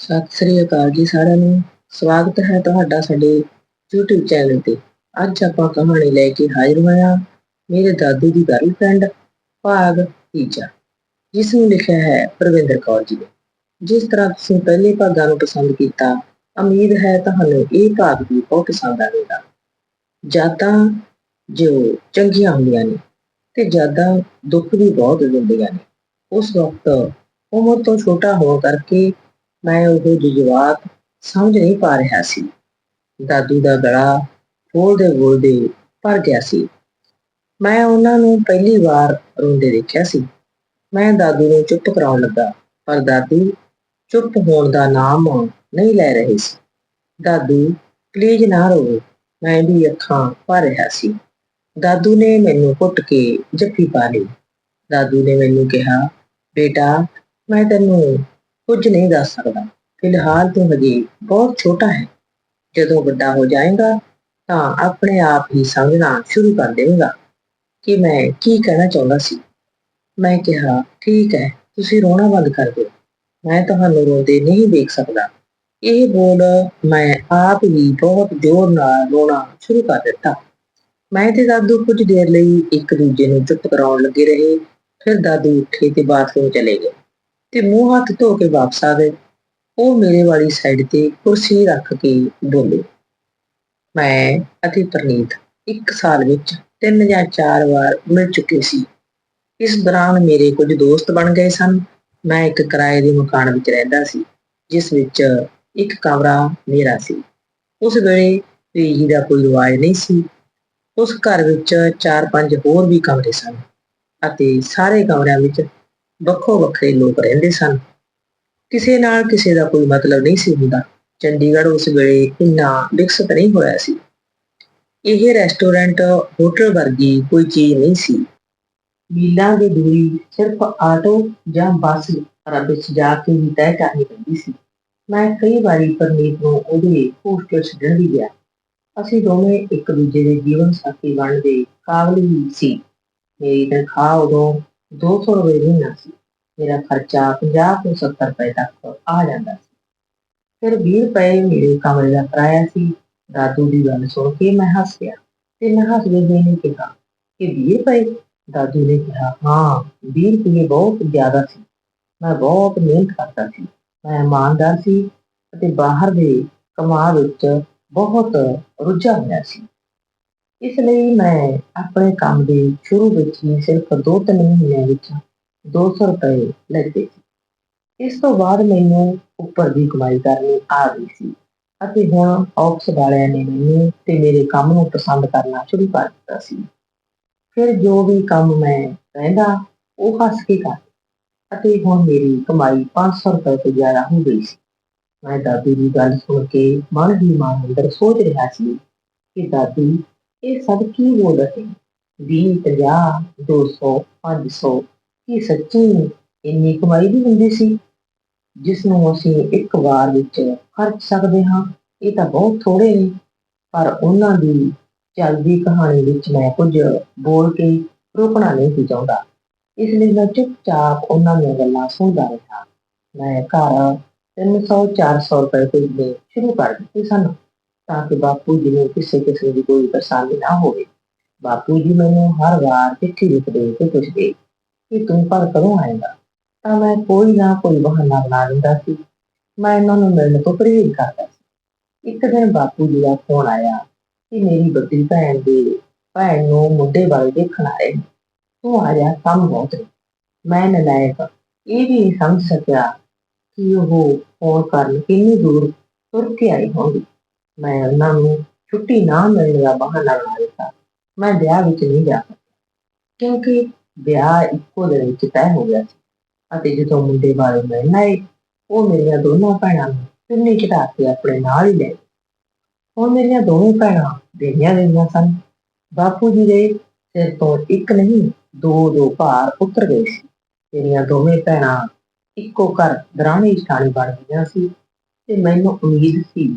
ਸਤਿ ਸ੍ਰੀ ਅਕਾਲ ਜੀ ਸਾਰਿਆਂ ਨੂੰ। ਸਵਾਗਤ ਹੈ ਤੁਹਾਡਾ ਸਾਡੇ YouTube ਚੈਨਲ ਤੇ। ਅੱਜ ਆਪਾਂ ਕਹਾਣੀ ਲੈ ਕੇ ਹਾਜ਼ਰ ਹੋਇਆ ਮੇਰੇ ਦਾਦੂ ਦੀ ਗਰਲਫ੍ਰੈਂਡ ਭਾਗ ਤੀਜਾ, ਜਿਸ ਨੂੰ ਲਿਖਿਆ ਹੈ ਪ੍ਰਵਿੰਦਰ ਕੌਰ ਜੀ ਨੇ। ਜਿਸ ਤਰ੍ਹਾਂ ਤੁਸੀਂ ਪਹਿਲੇ ਭਾਗਾਂ ਨੂੰ ਪਸੰਦ ਕੀਤਾ, ਉਮੀਦ ਹੈ ਤੁਹਾਨੂੰ ਇਹ ਭਾਗ ਵੀ ਬਹੁਤ ਪਸੰਦ ਆਵੇਗਾ। ਯਾਦਾਂ ਜੋ ਚੰਗੀਆਂ ਹੁੰਦੀਆਂ ਨੇ ਤੇ ਯਾਦਾਂ ਦੁੱਖ ਵੀ ਬਹੁਤ ਦਿੰਦੀਆਂ ਨੇ। ਉਸ ਵਕਤ ਉਮਰ ਤੋਂ ਛੋਟਾ ਹੋਣ ਕਰਕੇ ਮੈਂ ਉਹ ਜਜ਼ਬਾਤ ਸਮਝ ਨਹੀਂ ਪਾ ਰਿਹਾ ਸੀ। ਦਾਦੂ ਦਾ ਗਲਾ ਬੋਲਦੇ ਬੋਲਦੇ ਭਰ ਗਿਆ ਸੀ। ਮੈਂ ਉਹਨਾਂ ਨੂੰ ਪਹਿਲੀ ਵਾਰ ਰੋਂਦੇ ਦੇਖਿਆ ਸੀ। ਮੈਂ ਦਾਦੂ ਨੂੰ ਚੁੱਪ ਕਰਾਉਣ ਲੱਗਾ, ਪਰ ਦਾਦੂ ਚੁੱਪ ਹੋਣ ਦਾ ਨਾਮ ਨਹੀਂ ਲੈ ਰਹੇ ਸੀ। ਦਾਦੂ ਪਲੀਜ਼ ਨਾ ਰੋਵੋ, ਮੈਂ ਵੀ ਅੱਖਾਂ ਭਰ ਰਿਹਾ ਸੀ। ਦਾਦੂ ਨੇ ਮੈਨੂੰ ਘੁੱਟ ਕੇ ਜੱਫੀ ਪਾ ਲਈ। ਦਾਦੂ ਨੇ ਮੈਨੂੰ ਕਿਹਾ, ਬੇਟਾ, ਮੈਂ ਤੈਨੂੰ ਕੁਝ ਨਹੀਂ ਦੱਸ ਸਕਦਾ। ਫਿਲਹਾਲ ਤੂੰ ਹਜੇ ਬਹੁਤ ਛੋਟਾ ਹੈ। ਜਦੋਂ ਵੱਡਾ ਹੋ ਜਾਏਗਾ, ਤਾਂ ਆਪਣੇ ਆਪ ਹੀ ਸਮਝਣਾ ਸ਼ੁਰੂ ਕਰ ਦੇਵੇਗਾ ਕਿ ਮੈਂ ਕੀ ਕਹਿਣਾ ਚਾਹੁੰਦਾ ਸੀ। ਮੈਂ ਕਿਹਾ, ਠੀਕ ਹੈ, ਤੁਸੀਂ ਰੋਣਾ ਬੰਦ ਕਰ ਦਿਓ। ਮੈਂ ਤੁਹਾਨੂੰ ਰੋਂਦੇ ਨਹੀਂ ਦੇਖ ਸਕਦਾ। ਇਹ ਬੋਲ ਮੈਂ ਆਪ ਹੀ ਬਹੁਤ ਜ਼ੋਰ ਨਾਲ ਰੋਣਾ ਸ਼ੁਰੂ ਕਰ ਦਿੱਤਾ। ਮੈਂ ਤੇ ਦਾਦੂ ਕੁਝ ਦੇਰ ਲਈ ਇੱਕ ਦੂਜੇ ਨੂੰ ਚੁੱਪ ਕਰਾਉਣ ਲੱਗੇ ਰਹੇ। ਫਿਰ ਦਾਦੂ ਉੱਠੇ ਤੇ ਬਾਥਰੂਮ ਚਲੇ ਗਏ। ਤੇ ਮੂੰਹ ਹੱਥ ਧੋ ਕੇ ਵਾਪਸ ਆ ਗਏ ਉਹ ਮੇਰੇ ਵਾਲੀ ਸਾਈਡ ਤੇ ਕੁਰਸੀ ਰੱਖ ਕੇ ਬੋਲੇ, ਮੈਂ, ਅਤੇ ਪ੍ਰਨੀਤ, ਇੱਕ ਸਾਲ ਵਿੱਚ ਤਿੰਨ ਜਾਂ ਚਾਰ ਵਾਰ ਮਿਲ ਚੁੱਕੇ ਸੀ। ਇਸ ਦੌਰਾਨ ਮੇਰੇ ਕੁਝ ਦੋਸਤ ਬਣ ਗਏ ਸਨ। ਮੈਂ ਇੱਕ ਕਿਰਾਏ ਦੇ ਮਕਾਨ ਵਿੱਚ ਰਹਿੰਦਾ ਸੀ, ਜਿਸ ਵਿੱਚ ਇੱਕ ਕਮਰਾ ਮੇਰਾ ਸੀ। ਉਸ ਵੇਲੇ ਪੀਜੀ ਦਾ ਕੋਈ ਰਿਵਾਜ ਨਹੀਂ ਸੀ। ਉਸ ਘਰ ਵਿੱਚ ਚਾਰ ਪੰਜ ਹੋਰ ਵੀ ਕਮਰੇ ਸਨ ਅਤੇ ਸਾਰੇ ਕਮਰਿਆਂ ਵਿੱਚ ਵੱਖੋ ਵੱਖਰੇ ਲੋਕ ਰਹਿੰਦੇ ਸਨ। ਕਿਸੇ ਨਾਲ ਕਿਸੇ ਦਾ ਕੋਈ ਮਤਲਬ ਨਹੀਂ ਸੀ ਹੁੰਦਾ। ਚੰਡੀਗੜ੍ਹ ਉਸ ਵੇਲੇ ਇੰਨਾ ਵਿਕਸਿਤ ਨਹੀਂ ਹੋਇਆ ਸੀ। ਇਹ ਰੈਸਟੋਰੈਂਟ ਹੋਟਲ ਵਰਗੀ ਕੋਈ ਚੀਜ਼ ਨਹੀਂ ਸੀ। ਮੀਲਾਂ ਦੀ ਦੂਰੀ ਸਿਰਫ ਆਟੋ ਜਾਂ ਬੱਸ ਵਿੱਚ ਜਾ ਕੇ ਹੀ ਤੈਅ ਕਰਨੀ ਪੈਂਦੀ ਸੀ। ਮੈਂ ਕਈ ਵਾਰੀ ਪਰਨੀਤ ਨੂੰ ਉਹਦੇ ਹੋਸਟਲ ਛੱਡਣ ਵੀ ਗਿਆ। ਅਸੀਂ ਦੋਵੇਂ ਇੱਕ ਦੂਜੇ ਦੇ ਜੀਵਨ ਸਾਥੀ ਬਣਨ ਦੇ ਕਾਬਿਲ ਹੀ ਸੀ। ਮੇਰੀ ਤਨਖਾਹ ਉਦੋਂ 200 ਰੁਪਏ ਮਹੀਨਾ ਸੀ। ਮੇਰਾ ਖਰਚਾ 50 ਤੋਂ 70 ਰੁਪਏ ਤੱਕ ਆ ਜਾਂਦਾ ਸੀ। ਫਿਰ 20 ਰੁਪਏ ਮੇਰੇ ਕਮਰੇ ਦਾ ਕਿਰਾਇਆ ਸੀ। ਦਾਦੂ ਦੀ ਗੱਲ ਸੁਣ ਕੇ ਮੈਂ ਹੱਸ ਗਿਆ ਤੇ ਮੈਂ ਹੱਸਦੇ ਹੋਏ ਨੇ ਕਿਹਾ ਕਿ 20 ਰੁਪਏ? ਦਾਦੂ ਨੇ ਕਿਹਾ, ਹਾਂ 20 ਰੁਪਏ ਬਹੁਤ ਜ਼ਿਆਦਾ ਸੀ। ਮੈਂ ਬਹੁਤ ਮਿਹਨਤ ਕਰਦਾ ਸੀ। ਮੈਂ ਇਮਾਨਦਾਰ ਸੀ ਅਤੇ ਬਾਹਰ ਦੇ ਕਮਾ ਵਿੱਚ ਬਹੁਤ ਰੁੱਝਾ ਹੋਇਆ ਸੀ। ਇਸ ਲਈ ਮੈਂ ਆਪਣੇ ਕੰਮ ਦੇ ਸ਼ੁਰੂ ਵਿੱਚ ਹੀ ਸਿਰਫ 2-3 ਮਹੀਨਿਆਂ ਵਿੱਚ 200 ਰੁਪਏ ਲੈਂਦੇ ਸੀ। ਇਸ ਤੋਂ ਬਾਅਦ ਮੈਨੂੰ ਉੱਪਰ ਦੀ ਕਮਾਈ ਕਰਨੀ ਆ ਗਈ ਸੀ ਅਤੇ ਹੁਣ ਆਫਿਸ ਵਾਲਿਆਂ ਨੇ ਮੈਨੂੰ ਤੇ ਮੇਰੇ ਕੰਮ ਨੂੰ ਪਸੰਦ ਕਰਨਾ ਸ਼ੁਰੂ ਕਰ ਦਿੱਤਾ ਸੀ। ਫਿਰ ਜੋ ਵੀ ਕੰਮ ਮੈਂ ਕਹਿੰਦਾ ਉਹ ਹੱਸ ਕੇ ਕਰ ਅਤੇ ਹੁਣ ਮੇਰੀ ਕਮਾਈ 500 ਰੁਪਏ ਤੋਂ ਜ਼ਿਆਦਾ ਹੋ ਗਈ ਸੀ। ਮੈਂ ਦਾਦੀ ਦੀ ਗੱਲ ਸੁਣ ਕੇ ਮਨ ਹੀ ਮਨ ਅੰਦਰ ਸੋਚ ਰਿਹਾ ਸੀ ਕਿ ਦਾਦੀ ਇਹ ਸਭ ਕੀ ਬੋਲ ਰਹੇ 20 50 200 500 ਕੀ ਸੱਚੀ ਇੰਨੀ ਕਮਾਈ ਵੀ ਹੁੰਦੀ ਸੀ ਜਿਸ ਨੂੰ ਅਸੀਂ ਇੱਕ ਵਾਰ ਵਿੱਚ ਖਰਚ ਸਕਦੇ ਹਾਂ, ਇਹ ਤਾਂ ਬਹੁਤ ਥੋੜੇ ਨੇ, ਪਰ ਉਹਨਾਂ ਦੀ ਚੱਲਦੀ ਕਹਾਣੀ ਵਿੱਚ ਮੈਂ ਕੁਝ ਬੋਲ ਕੇ ਰੋਕਣਾ ਨਹੀਂ ਸੀ ਚਾਹੁੰਦਾ। ਇਸ ਲਈ ਮੈਂ ਚੁੱਪਚਾਪ ਉਹਨਾਂ ਦੀਆਂ ਗੱਲਾਂ ਸੁਣਦਾ ਰਿਹਾ। ਮੈਂ ਘਰ 300 400 ਰੁਪਏ ਭੇਜਣੇ ਸ਼ੁਰੂ ਕਰ ਦਿੱਤੇ ਸਨ। ਤਾਂ ਕਿ ਬਾਪੂ ਜੀ ਨੂੰ ਕਿਸੇ ਕਿਸਮ ਦੀ ਕੋਈ ਪਰੇਸ਼ਾਨੀ ਨਾ ਹੋਵੇ ਬਾਪੂ ਜੀ ਮੈਨੂੰ ਹਰ ਵਾਰ ਚਿੱਠੀ ਲਿਖਦੇ ਤੇ ਪੁੱਛਦੇ ਕਿ ਤੂੰ ਪਰ ਕਦੋਂ ਆਏਗਾ ਤਾਂ ਮੈਂ ਕੋਈ ਨਾ ਕੋਈ ਬਹਾਨਾ ਬਣਾ ਦਿੰਦਾ ਸੀ ਮੈਂ ਇਹਨਾਂ ਨੂੰ ਮਿਲਣ ਤੋਂ ਪਰਹੇਜ਼ ਕਰਦਾ ਸੀ ਇੱਕ ਦਿਨ ਬਾਪੂ ਜੀ ਦਾ ਫੋਨ ਆਇਆ ਕਿ ਮੇਰੀ ਵੱਡੀ ਭੈਣ ਦੇ ਭੈਣ ਨੂੰ ਮੁੰਡੇ ਵਾਲੇ ਦੇਖਣ ਆਏ ਨੇ। ਤੂੰ ਆ ਜਾ ਕੰਮ ਬਹੁਤ ਨੇ ਮੈਂ ਨਲਾਇਕ ਇਹ ਵੀ ਨਹੀਂ ਸਮਝ ਸਕਿਆ ਕਿ ਉਹ ਫੋਨ ਕਰਨ ਕਿੰਨੀ ਦੂਰ ਤੁਰ ਕੇ ਆਈ ਹੋਣੀ ਮੈਂ ਉਹਨਾਂ ਨੂੰ ਛੁੱਟੀ ਨਾ ਮਿਲਣ ਦਾ ਬਹਾਨਾ ਬਣਾ ਦਿੱਤਾ। ਮੈਂ ਵਿਆਹ ਵਿੱਚ ਨਹੀਂ ਜਾ ਸਕਿਆ, ਕਿਉਂਕਿ ਵਿਆਹ ਇੱਕੋ ਦਿਨ ਵਿੱਚ ਤੈਅ ਹੋ ਗਿਆ ਸੀ ਅਤੇ ਜਦੋਂ ਮੁੰਡੇ ਵਾਲੇ ਮਿਲਣ ਆਏ, ਉਹ ਮੇਰੀਆਂ ਦੋਨੋਂ ਭੈਣਾਂ ਨੂੰ ਪਿੰਨੀ ਚੜਾ ਕੇ ਆਪਣੇ ਨਾਲ ਹੀ ਲੈ ਗਏ। ਹੁਣ ਮੇਰੀਆਂ ਦੋਵੇਂ ਭੈਣਾਂ ਦੇਣੀਆਂ ਗਈਆਂ ਸਨ। ਬਾਪੂ ਜੀ ਦੇ ਸਿਰ ਤੋਂ ਇੱਕ ਨਹੀਂ, ਦੋ ਦੋ ਭਾਰ ਉਤਰ ਗਏ ਸੀ। ਮੇਰੀਆਂ ਦੋਵੇਂ ਭੈਣਾਂ ਇੱਕੋ ਘਰ ਦਰਾਣੀ ਸਥਾਨੀ ਬਣ ਗਈਆਂ ਸੀ ਤੇ ਮੈਨੂੰ ਉਮੀਦ ਸੀ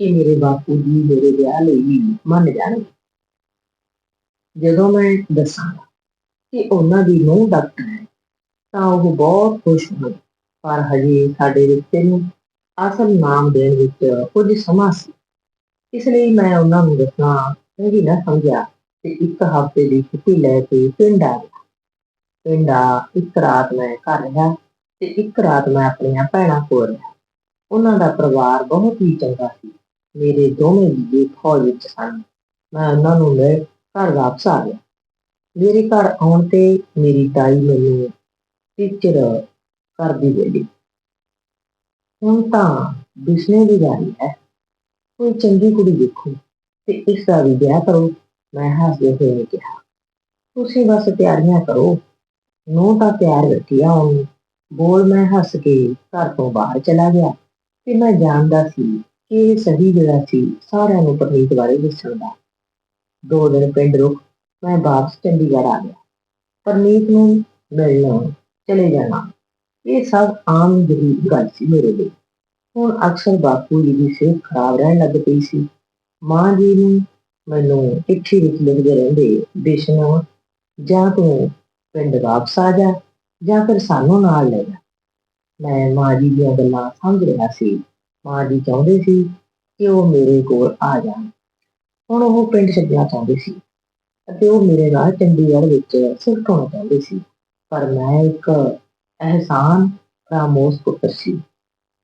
ਕਿ ਮੇਰੇ ਬਾਪੂ ਜੀ ਮੇਰੇ ਵਿਆਹ ਲਈ ਵੀ ਮੰਨ ਜਾਣਗੇ। ਜਦੋਂ ਮੈਂ ਦੱਸਾਂਗਾ ਕਿ ਉਹਨਾਂ ਦੀ ਨੂੰਹ ਡਾਕਟਰ ਹੈ, ਤਾਂ ਉਹ ਬਹੁਤ ਖੁਸ਼ ਹੋਏ ਪਰ ਹਜੇ ਸਾਡੇ ਰਿਸ਼ਤੇ ਨੂੰ ਅਸਲ ਨਾਮ ਦੇਣ ਵਿੱਚ ਕੁਝ ਸਮਾਂ ਸੀ। ਇਸ ਲਈ ਮੈਂ ਉਹਨਾਂ ਨੂੰ ਦੱਸਣਾ ਚੰਗੀ ਨਾ ਸਮਝਿਆ ਤੇ ਇੱਕ ਹਫ਼ਤੇ ਦੀ ਛੁੱਟੀ ਲੈ ਕੇ ਪਿੰਡ ਆ ਗਿਆ। ਪਿੰਡ ਆ, ਇੱਕ ਰਾਤ ਮੈਂ ਘਰ ਰਿਹਾ ਤੇ ਇੱਕ ਰਾਤ ਮੈਂ ਆਪਣੀਆਂ ਭੈਣਾਂ ਕੋਲ ਰਿਹਾ। ਉਹਨਾਂ ਦਾ ਪਰਿਵਾਰ ਬਹੁਤ ਹੀ ਚੰਗਾ ਸੀ। ਮੇਰੇ ਦੋਵੇਂ ਜੀ ਫੌਜ ਵਿੱਚ ਸਨ ਮੈਂ ਉਹਨਾਂ ਨੂੰ ਲੈ ਘਰ ਵਾਪਸ ਆ ਗਿਆ। ਮੇਰੇ ਘਰ ਆਉਣ ਤੇ ਮੇਰੀ ਤਾਈ ਮੈਨੂੰ ਟੀਚਰ ਕਰਦੀ ਬੋਲੀ, ਹੁਣ ਤਾਂ ਬਿਸਨੇ ਦੀ ਵਾਰੀ ਹੈ। ਕੋਈ ਚੰਗੀ ਕੁੜੀ ਦੇਖੋ ਤੇ ਇਸ ਦਾ ਵੀ ਵਿਆਹ ਕਰੋ। ਮੈਂ ਹੱਸਦੇ ਹੋਏ ਕਿਹਾ, ਤੁਸੀਂ ਬਸ ਤਿਆਰੀਆਂ ਕਰੋ। ਨੂੰ ਤਾਂ ਤਿਆਰ ਰੱਖੀ ਆ ਬੋਲ ਮੈਂ ਹੱਸ ਕੇ ਘਰ ਤੋਂ ਬਾਹਰ ਚਲਾ ਗਿਆ ਤੇ ਮੈਂ ਜਾਣਦਾ ਸੀ ਇਹ ਸਹੀ ਜਗ੍ਹਾ ਸੀ, ਸਾਰਿਆਂ ਨੂੰ ਪਰਨੀਤ ਬਾਰੇ ਦੱਸਣ ਦਾ। ਦੋ ਦਿਨ ਪਿੰਡ ਰੁਕ, ਮੈਂ ਵਾਪਸ ਚੰਡੀਗੜ੍ਹ ਆ ਗਿਆ। ਪਰਨੀਤ ਨੂੰ ਮਿਲਣ ਚਲੇ ਜਾਣਾ। ਇਹ ਸਭ ਆਮ ਜਿਹੀ ਗੱਲ ਸੀ ਮੇਰੇ ਲਈ। ਹੁਣ ਅਕਸਰ ਬਾਪੂ ਜੀ ਦੀ ਸਿਹਤ ਖਰਾਬ ਰਹਿਣ ਲੱਗ ਪਈ ਸੀ। ਮਾਂ ਜੀ ਨੂੰ ਮੈਨੂੰ ਚਿੱਠੀ ਵਿੱਚ ਲਿਖਦੇ ਰਹਿੰਦੇ ਬਿਸ਼ਨੋ ਜਾਂ ਤੂੰ ਪਿੰਡ ਵਾਪਸ ਆ ਜਾ, ਜਾਂ ਫਿਰ ਸਾਨੂੰ ਨਾਲ ਲੈ ਜਾ। ਮੈਂ ਮਾਂ ਜੀ ਦੀਆਂ ਗੱਲਾਂ ਸਮਝ ਰਿਹਾ ਸੀ। ਮਾਂ ਜੀ ਚਾਹੁੰਦੇ ਸੀ ਕਿ ਉਹ ਮੇਰੇ ਕੋਲ ਆ ਜਾਣ। ਹੁਣ ਉਹ ਪਿੰਡ ਛੱਡਣਾ ਚਾਹੁੰਦੇ ਸੀ ਅਤੇ ਉਹ ਮੇਰੇ ਨਾਲ ਚੰਡੀਗੜ੍ਹ ਵਿੱਚ ਸਿਫਟ ਹੋਣਾ ਚਾਹੁੰਦੇ ਸੀ। ਪਰ ਮੈਂ ਇੱਕ ਅਹਿਸਾਨ ਰਾਮੋਸ ਪੁੱਤਰ ਸੀ।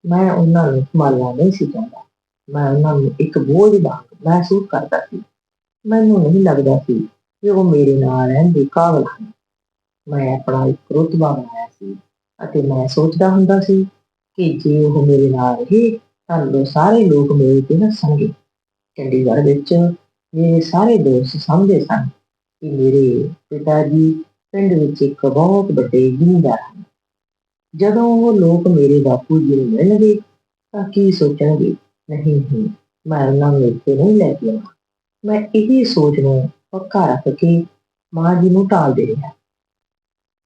ਮੈਂ ਉਹਨਾਂ ਨੂੰ ਸੰਭਾਲਣਾ ਨਹੀਂ ਸੀ ਚਾਹੁੰਦਾ। ਮੈਂ ਉਹਨਾਂ ਨੂੰ ਇੱਕ ਬੋਝ ਵਾਂਗ ਮਹਿਸੂਸ ਕਰਦਾ ਸੀ। ਮੈਨੂੰ ਨਹੀਂ ਲੱਗਦਾ ਸੀ ਕਿ ਉਹ ਮੇਰੇ ਨਾਲ ਰਹਿਣ ਦੇ ਕਾਬਲ ਹਨ। ਮੈਂ ਆਪਣਾ ਇੱਕ ਰੁਤਬਾ ਬਣਾਇਆ ਸੀ ਅਤੇ ਮੈਂ ਸੋਚਦਾ ਹੁੰਦਾ ਸੀ ਕਿ ਜੇ ਉਹ ਮੇਰੇ ਨਾਲ ਰਹੇ ਤੁਹਾਨੂੰ ਸਾਰੇ ਲੋਕ ਮਿਲ ਕੇ ਹੱਸਣਗੇ। ਚੰਡੀਗੜ੍ਹ ਵਿੱਚ ਮੇਰੇ ਸਾਰੇ ਦੋਸਤ ਸਮਝਦੇ ਸਨ ਕਿ ਮੇਰੇ ਪਿਤਾ ਜੀ ਪਿੰਡ ਵਿੱਚ ਇੱਕ ਬਹੁਤ ਵੱਡੇ ਜ਼ਿਮੀਂਦਾਰ ਹਨ। ਜਦੋਂ ਉਹ ਲੋਕ ਮੇਰੇ ਬਾਪੂ ਜੀ ਨੂੰ ਮਿਲਣਗੇ ਤਾਂ ਕੀ ਸੋਚਣਗੇ? ਨਹੀਂ ਨਹੀਂ, ਮੈਂ ਉਹਨਾਂ ਨੂੰ ਇੱਥੇ ਨਹੀਂ ਲੈ ਕੇ ਆਉਣਾ ਮੈਂ ਇਹੀ ਸੋਚ ਨੂੰ ਪੱਕਾ ਰੱਖ ਕੇ ਮਾਂ ਜੀ ਨੂੰ ਟਾਲਦੇ ਰਿਹਾ।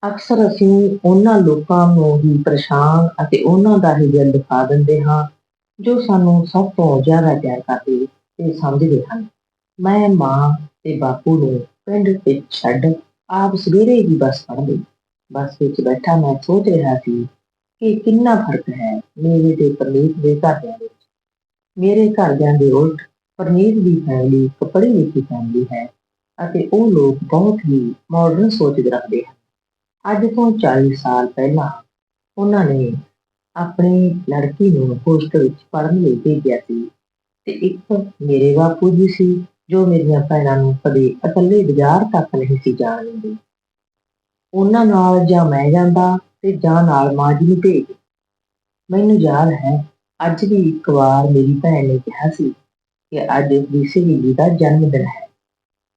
ਅਕਸਰ ਅਸੀਂ ਉਹਨਾਂ ਲੋਕਾਂ ਨੂੰ ਹੀ ਪਰੇਸ਼ਾਨ ਅਤੇ ਉਹਨਾਂ ਦਾ ਹੀ ਦਿਲ ਦਿਖਾ ਦਿੰਦੇ ਹਾਂ ਜੋ ਸਾਨੂੰ ਸਭ ਤੋਂ ਜ਼ਿਆਦਾ ਪਿਆਰ ਕਰਦੇ ਤੇ ਸਮਝਦੇ ਹਨ। ਮੈਂ ਮਾਂ ਤੇ ਬਾਪੂ ਨੂੰ ਪਿੰਡ ਵਿੱਚ ਛੱਡ ਆਪ ਸਵੇਰੇ ਹੀ ਬੱਸ ਫੜ ਲਈ। ਬੱਸ ਵਿੱਚ ਬੈਠਾ ਮੈਂ ਸੋਚ ਰਿਹਾ ਸੀ ਕਿ ਕਿੰਨਾ ਫ਼ਰਕ ਹੈ ਮੇਰੇ ਤੇ ਪ੍ਰਨੀਤ ਦੇ ਘਰਦਿਆਂ ਵਿੱਚ। ਮੇਰੇ ਘਰਦਿਆਂ ਦੇ ਉਲਟ ਪ੍ਰਨੀਤ ਦੀ ਫੈਮਿਲੀ ਇੱਕ ਲਿਖੀ ਫੈਮਿਲੀ ਹੈ ਅਤੇ ਉਹ ਲੋਕ ਬਹੁਤ ਹੀ ਮਾਡਰਨ ਸੋਚ ਰੱਖਦੇ ਹਨ। ਅੱਜ ਤੋਂ 40 ਸਾਲ ਪਹਿਲਾਂ ਉਹਨਾਂ ਨੇ ਆਪਣੀ ਲੜਕੀ ਨੂੰ ਹੋਸਟਲ ਵਿੱਚ ਪੜ੍ਹਨ ਲਈ ਭੇਜਿਆ ਸੀ। ਤੇ ਇੱਕ ਮੇਰੇ ਬਾਪੂ ਜੀ ਸੀ, ਜੋ ਮੇਰੀਆਂ ਭੈਣਾਂ ਨੂੰ ਕਦੇ ਇਕੱਲੇ ਬਾਜ਼ਾਰ ਤੱਕ ਨਹੀਂ ਸੀ ਜਾਣ ਦਿੰਦੇ। ਉਹਨਾਂ ਨਾਲ ਜਾਂ ਮੈਂ ਜਾਂਦਾ ਤੇ ਜਾਂ ਨਾਲ ਮਾਂ ਜੀ ਨੂੰ ਭੇਜ। ਮੈਨੂੰ ਯਾਦ ਹੈ, ਅੱਜ ਵੀ ਇੱਕ ਵਾਰ ਮੇਰੀ ਭੈਣ ਨੇ ਕਿਹਾ ਸੀ ਕਿ ਅੱਜ ਉਸ ਦੀ ਸਹੇਲੀ ਦਾ ਜਨਮ ਦਿਨ ਹੈ।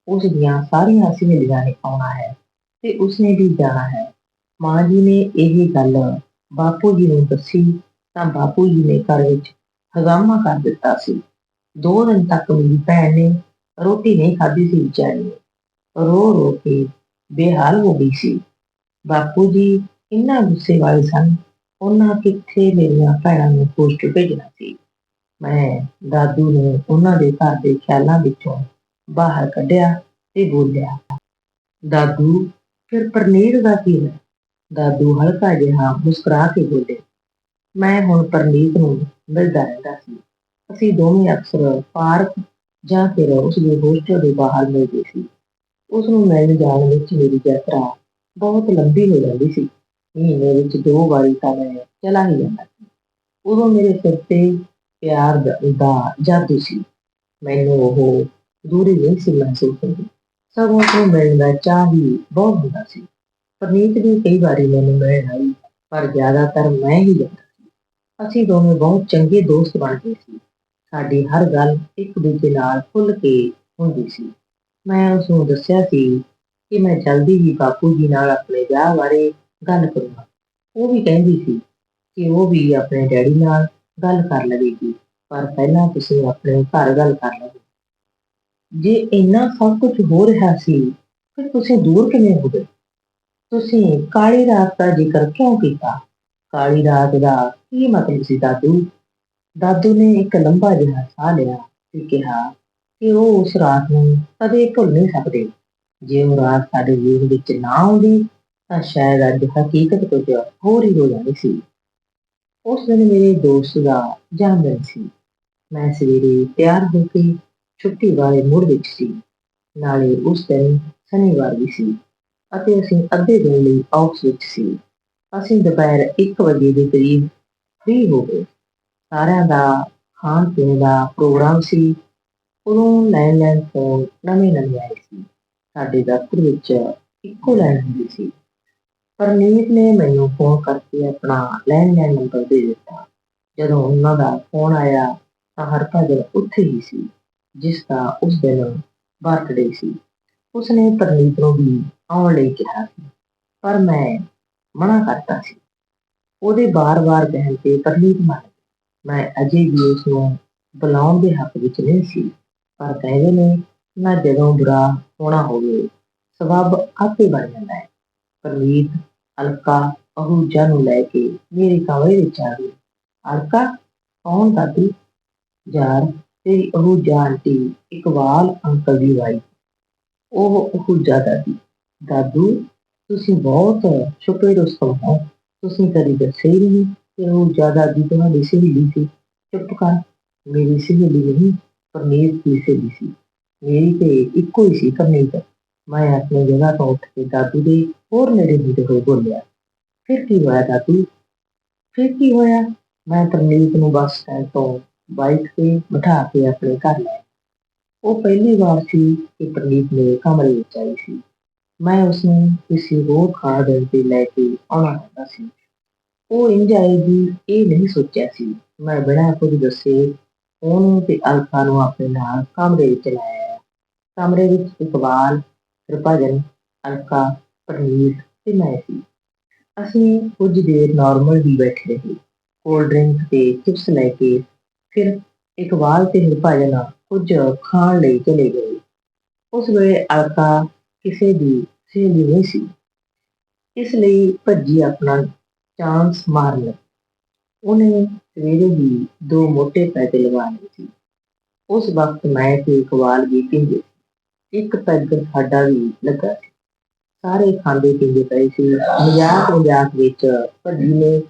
ਉਸ ਦੀਆਂ ਸਾਰੀਆਂ ਸਹੇਲੀਆਂ ਨੇ ਆਉਣਾ ਹੈ ਤੇ ਉਸਨੇ ਵੀ ਜਾਣਾ ਹੈ। ਮਾਂ ਜੀ ਨੇ ਇਹ ਗੱਲ ਬਾਪੂ ਜੀ ਨੂੰ ਦੱਸੀ ਤਾਂ ਬਾਪੂ ਜੀ ਨੇ ਘਰ ਵਿੱਚ ਹਗਾਮਾ ਕਰ ਦਿੱਤਾ ਸੀ। ਦੋ ਦਿਨ ਤੱਕ ਮੇਰੀ ਭੈਣ ਨੇ ਰੋਟੀ ਨਹੀਂ ਖਾਧੀ ਸੀ ਵਿਚਾਰੀ ਰੋ ਰੋ ਕੇ ਬੇਹਾਲ ਹੋ ਗਈ ਸੀ। ਬਾਪੂ ਜੀ ਇੰਨਾ ਗੁੱਸੇ ਵਾਲੇ ਸਨ, ਉਹਨਾਂ ਕਿੱਥੇ ਮੇਰੀਆਂ ਭੈਣਾਂ ਨੂੰ ਪੋਸਟ ਭੇਜਣਾ ਸੀ? ਮੈਂ ਦਾਦੂ ਨੂੰ ਉਹਨਾਂ ਦੇ ਘਰ ਦੇ ਖਿਆਲਾਂ ਵਿੱਚੋਂ ਬਾਹਰ ਕੱਢਿਆ ਤੇ ਬੋਲਿਆ, ਦਾਦੂ, ਫਿਰ ਪਰਨੀਤ ਦਾ ਕੀ ਹੈ? ਦਾਦੂ ਹਲਕਾ ਜਿਹਾ ਮੁਸਕਰਾ ਕੇ ਬੋਲੇ, ਮੈਂ ਹੁਣ ਪਰਨੀਤ ਨੂੰ ਮਿਲਦਾ ਰਹਿੰਦਾ ਸੀ। ਅਸੀਂ ਦੋਵੇਂ ਅਕਸਰ ਪਾਰਕ ਜਾਂ ਫਿਰ ਉਸ ਦੇ ਹੋਸਟਲ ਦੇ ਬਾਹਰ ਮਿਲਦੇ ਸੀ। ਉਸ ਨੂੰ ਮਿਲਣ ਜਾਣ ਵਿੱਚ ਮੇਰੀ ਯਾਤਰਾ ਬਹੁਤ ਲੰਬੀ ਹੋ ਜਾਂਦੀ ਸੀ। ਮਹੀਨੇ ਵਿੱਚ ਦੋ ਵਾਰੀ ਤਾਂ ਮੈਂ ਚਲਾ ਹੀ ਜਾਂਦਾ ਸੀ। ਉਦੋਂ ਮੇਰੇ ਸਿਰ ਤੇ ਪਿਆਰ ਦਾ ਜਾਦੂ ਸੀ। ਮੈਨੂੰ ਉਹ ਦੂਰੀ ਨਹੀਂ ਸੀ ਮਹਿਸੂਸ ਹੁੰਦੀ। ਸਗੋਂ ਉਸ ਨੂੰ ਮਿਲਣ ਦਾ ਚਾਹ ਹੀ ਬਹੁਤ ਹੁੰਦਾ ਸੀ। ਪਰਨੀਤ ਵੀ ਕਈ ਵਾਰੀ ਮੈਨੂੰ ਮਿਲਣ ਆਈ, ਪਰ ਜ਼ਿਆਦਾਤਰ ਮੈਂ ਹੀ ਜਾਂਦਾ ਸੀ। ਅਸੀਂ ਦੋਵੇਂ ਬਹੁਤ ਚੰਗੇ ਦੋਸਤ ਬਣ ਗਏ ਸੀ। ਸਾਡੀ ਹਰ ਗੱਲ ਇੱਕ ਦੂਜੇ ਨਾਲ ਖੁੱਲ ਕੇ ਹੁੰਦੀ ਸੀ। ਮੈਂ ਉਸ ਨੂੰ ਦੱਸਿਆ ਸੀ ਕਿ ਮੈਂ ਜਲਦੀ ਹੀ ਬਾਪੂ ਜੀ ਨਾਲ ਆਪਣੇ ਵਿਆਹ ਬਾਰੇ ਗੱਲ ਕਰੂੰਗਾ। ਉਹ ਵੀ ਕਹਿੰਦੀ ਸੀ ਕਿ ਉਹ ਵੀ ਆਪਣੇ ਡੈਡੀ ਨਾਲ ਗੱਲ ਕਰ ਲਵੇਗੀ, ਪਰ ਪਹਿਲਾਂ ਤੁਸੀਂ ਆਪਣੇ ਘਰ ਗੱਲ ਕਰ ਲਵੋ। ਜੇ ਇੰਨਾ ਸਭ ਕੁਝ ਹੋ ਰਿਹਾ ਸੀ, ਫਿਰ ਤੁਸੀਂ ਦੂਰ ਕਿਵੇਂ ਹੋ ਗਏ ਤੁਸੀਂ ਕਾਲੀ ਰਾਤ ਦਾ ਜ਼ਿਕਰ ਕਿਉਂ ਕੀਤਾ? ਕਾਲੀ ਰਾਤ ਦਾ ਕੀ ਮਤਲਬ ਸੀ ਦਾਦੂ? ਦਾਦੂ ਨੇ ਇੱਕ ਲੰਬਾ ਜਿਹਾ ਸਾਹ ਲਿਆ ਤੇ ਕਿਹਾ ਕਿ ਉਹ ਉਸ ਰਾਤ ਨੂੰ ਕਦੇ ਭੁੱਲ ਨਹੀਂ ਸਕਦੇ। ਜੇ ਉਹ ਰਾਤ ਸਾਡੇ ਜੀਵਨ ਵਿੱਚ ਨਾ ਆਉਂਦੀ, ਤਾਂ ਸ਼ਾਇਦ ਅੱਜ ਹਕੀਕਤ ਕੁਝ ਹੋਰ ਹੀ ਹੋ ਜਾਣੀ ਸੀ। ਉਸ ਦਿਨ ਮੇਰੇ ਦੋਸਤ ਦਾ ਜਨਮ ਦਿਨ ਸੀ। ਮੈਂ ਸਵੇਰੇ ਤਿਆਰ ਹੋ ਕੇ ਛੁੱਟੀ ਵਾਲੇ ਮੂਡ ਵਿੱਚ ਸੀ। ਨਾਲੇ ਉਸ ਦਿਨ ਸ਼ਨੀਵਾਰ ਵੀ ਸੀ। ਅਤੇ ਅਸੀਂ ਅੱਧੇ ਦਿਨ ਲਈ ਆਫਿਸ ਵਿੱਚ ਸੀ। ਅਸੀਂ ਦੁਪਹਿਰ 1 ਵਜੇ ਦੇ ਕਰੀਬ ਫ੍ਰੀ ਹੋ ਗਏ। ਸਾਰਿਆਂ ਦਾ ਖਾਣ ਪੀਣ ਦਾ ਪ੍ਰੋਗਰਾਮ ਸੀ। ਉਦੋਂ ਲੈਂਡਲਾਈਨ ਫੋਨ ਨਵੇਂ ਨਵੇਂ ਆਏ ਸੀ। ਸਾਡੇ ਦਫ਼ਤਰ ਵਿੱਚ ਇੱਕੋ ਲਾਈਨ ਹੁੰਦੀ ਸੀ। ਪਰਨੀਤ ਨੇ ਮੈਨੂੰ ਫੋਨ ਕਰਕੇ ਆਪਣਾ ਲੈਂਡਲਾਈਨ ਨੰਬਰ ਦੇ ਦਿੱਤਾ। ਜਦੋਂ ਉਹਨਾਂ ਦਾ ਫੋਨ ਆਇਆ ਤਾਂ ਹਰਭਜਨ ਉੱਥੇ ਹੀ ਸੀ, ਜਿਸ ਦਾ ਉਸ ਦਿਨ ਬਰਥਡੇ ਸੀ। ਉਸਨੇ ਪਰਨੀਤ ਨੂੰ ਵੀ ਆਉਣ ਲਈ ਕਿਹਾ ਸੀ, ਪਰ ਮੈਂ ਮਨਾ ਕਰਤਾ ਸੀ। ਉਹਦੇ ਬਾਰ-ਬਾਰ ਕਹਿਣ ਤੇ ਪਰਨੀਤ ਮੰਨ ਗਈ। ਮੈਂ ਅਜੇ ਵੀ ਉਸ ਨੂੰ ਬੁਲਾਉਣ ਦੇ ਹੱਕ ਵਿੱਚ ਨਹੀਂ ਸੀ, ਪਰ ਕਹਿੰਦੇ ਨੇ, ਨਾ ਜਦੋਂ ਬੁਰਾ ਹੋਣਾ ਹੋਵੇ, ਸਬਬ ਆਪੇ ਬਣ ਜਾਂਦਾ ਹੈ। ਪਰਨੀਤ ਅਲਕਾ ਅਹੂਜਾ ਨੂੰ ਲੈ ਕੇ ਮੇਰੇ ਕਮਰੇ ਵਿੱਚ ਆ ਗਈ। ਅਲਕਾ, ਕੌਣ ਦਾਦੀ? ਯਾਰ, ਤੇਰੀ ਅਹੂਜਾ ਆਂਟੀ ਇਕਬਾਲ ਅੰਕਲ ਦੀ ਵਾਈ ਉਹ ਅਹੂਜਾ ਦਾਦੀ ਦਾਦੂ, ਤੁਸੀਂ ਬਹੁਤ ਛੁਪੇ ਰੁਸਤਮ ਹੋ ਤੁਸੀਂ ਕਦੀ ਦੱਸੇ ਹੀ ਨਹੀਂ ਕਿ ਅਹੂਜਾ ਦਾਦੀ ਤੁਹਾਡੀ ਸਹੇਲੀ ਸੀ। ਚੁੱਪ ਕਰ। ਮੇਰੀ ਸਹੇਲੀ ਨਹੀਂ ਪਰਨੀਤ ਦੀ ਸਹੇਲੀ ਸੀ। ਮੇਰੀ ਤੇ ਇੱਕੋ ਹੀ ਸੀ ਪਰਨੀਤ ਮੈਂ ਆਪਣੀ ਜਗ੍ਹਾ ਤੋਂ ਉੱਠ ਕੇ ਦਾਦੂ ਦੇ ਹੋਰ ਨੇੜੇ ਹੁੰਦੇ ਹੋਏ ਬੋਲਿਆ, ਫਿਰ ਕੀ ਹੋਇਆ ਦਾਦੂ? ਫਿਰ ਕੀ ਹੋਇਆ? ਮੈਂ ਪਰਨੀਤ ਨੂੰ ਬੱਸ ਸਟੈਂਡ ਤੋਂ ਬਾਈਕ ਤੇ ਬਿਠਾ ਕੇ ਆਪਣੇ ਘਰ ਲੈ ਉਹ ਪਹਿਲੀ ਵਾਰ ਸੀ ਕਿ ਪ੍ਰਨੀਤ ਨੇ ਕਮਰੇ ਵਿੱਚ ਆਈ ਸੀ। ਮੈਂ ਉਸਨੂੰ ਕਿਸੇ ਹੋਰ ਖਾਣ ਦੇਣ ਤੇ ਲੈ ਕੇ ਆਉਣਾ ਚਾਹੁੰਦਾ ਸੀ। ਉਹ ਇੰਝ ਆਏਗੀ ਇਹ ਨਹੀਂ ਸੋਚਿਆ ਸੀ। ਮੈਂ ਬਿਨਾਂ ਕੁਝ ਦੱਸੇ ਉਹਨੂੰ ਤੇ ਅਲਕਾ ਨੂੰ ਆਪਣੇ ਨਾਲ ਕਮਰੇ ਵਿੱਚ ਲਾਇਆ। ਕਮਰੇ ਵਿੱਚ ਇਕਬਾਲ ਹਰਭਜਨ ਅਲਕਾ, ਪ੍ਰਨੀਤ ਤੇ ਮੈਂ ਸੀ। ਅਸੀਂ ਕੁਝ ਦੇਰ ਨਾਰਮਲ ਵੀ ਬੈਠੇ ਰਹੇ। ਕੋਲਡ ਡਰਿੰਕ ਤੇ ਚਿਪਸ ਲੈ ਕੇ ਫਿਰ ਇਕਬਾਲ ਤੇ ਹਰਭਜਨ ਕੁਝ ਖਾਣ ਲਈ ਚਲੇ ਗਏ। ਉਸ ਵੇਲੇ ਅਲਕਾ ਕਿਸੇ ਦੀ ਸਹੇਲੀ ਨਹੀਂ ਸੀ। ਇਸ ਲਈ ਭੱਜੀ ਆਪਣਾ ਚਾਂਸ ਮਾਰ ਲਿਆ। ਉਹਨੇ ਸਵੇਰੇ ਹੀ ਦੋ ਮੋਟੇ ਪੈਸੇ ਲਗਾ ਲਏ ਸੀ। ਉਸ ਵਕਤ ਮੈਂ ਤੇ ਇਕਬਾਲ ਵੀ ਪੀਂਦੇ ਸੀ। ਇੱਕ ਪੈਗ ਸਾਡਾ ਵੀ ਲੱਗਾ ਸੀ। ਸਾਰੇ ਖਾਂਦੇ ਪੀਂਦੇ ਪਏ ਸੀ। ਮਜ਼ਾਕ ਮਜ਼ਾਕ ਵਿੱਚ ਭੱਜੀ ਨੇ